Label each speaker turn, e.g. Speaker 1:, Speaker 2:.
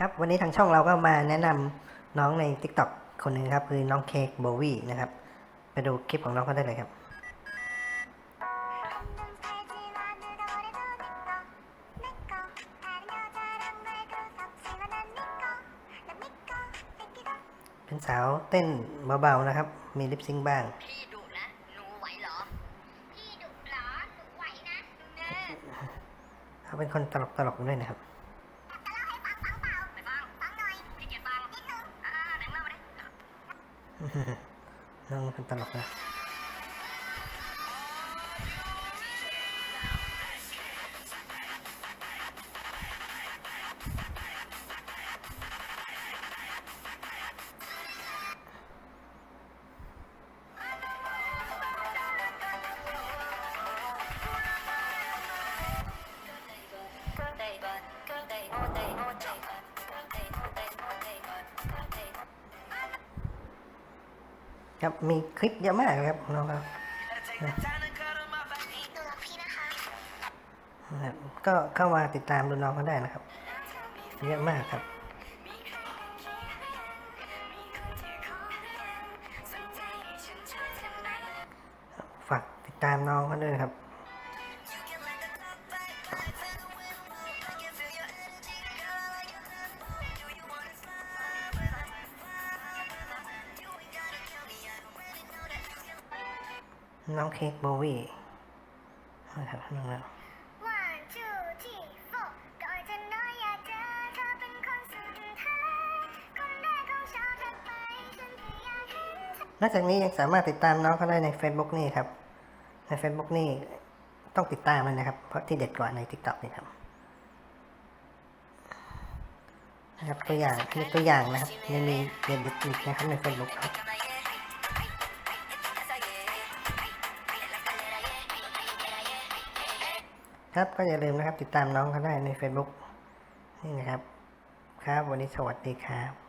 Speaker 1: ครับวันนี้ทางช่องเราก็มาแนะนำน้องใน Tik t o อกคนหนึ่งครับ คือน้องเค้กโบวี่นะครับ ไปดูคลิปของน้องเขาได้เลยครับ เป็นสาวเต้นเบาๆนะครับ มีลิปซิงค์บ้าง
Speaker 2: พี่ดุนะ หนูไหวเหรอ พี่ดุเหรอ หนูไหวนะเออ
Speaker 1: เขาเป็นคนตลกๆด้วยนะครับ
Speaker 2: น้อ
Speaker 1: ครับมีคลิปเยอะมากครับน้องครับ
Speaker 2: ก็
Speaker 1: เข้ามาติดตามดูน้องเขาได้นะครับ เยอะมากครับฝากติดตามน้องเขาด้วยครับ น้องเค้กโบวี่นะครับน้องแล้ว
Speaker 2: One two three four ก่อนจะน้อยอยากเจอเธอเป็นคนสุดท้ายคนแรกของฉันจะไปฉันแค่อยากเห็นเธอน
Speaker 1: อกจากนี้ยังสามารถติดตามน้องเขาได้ใน Facebook นี่ครับ ใน Facebook นี่ต้องติดตามเลยนะครับ เพราะที่เด็ดกว่าใน TikTok นี่ครับนะครับตัวอย่างอันนี้ตัวอย่างนะครับยังมีเด็ดๆอีกนะครับใน Facebook ครับ ครับก็อย่าลืมนะครับติดตามน้องเขาได้ใน Facebook นี่นะครับ ครับวันนี้สวัสดีครับ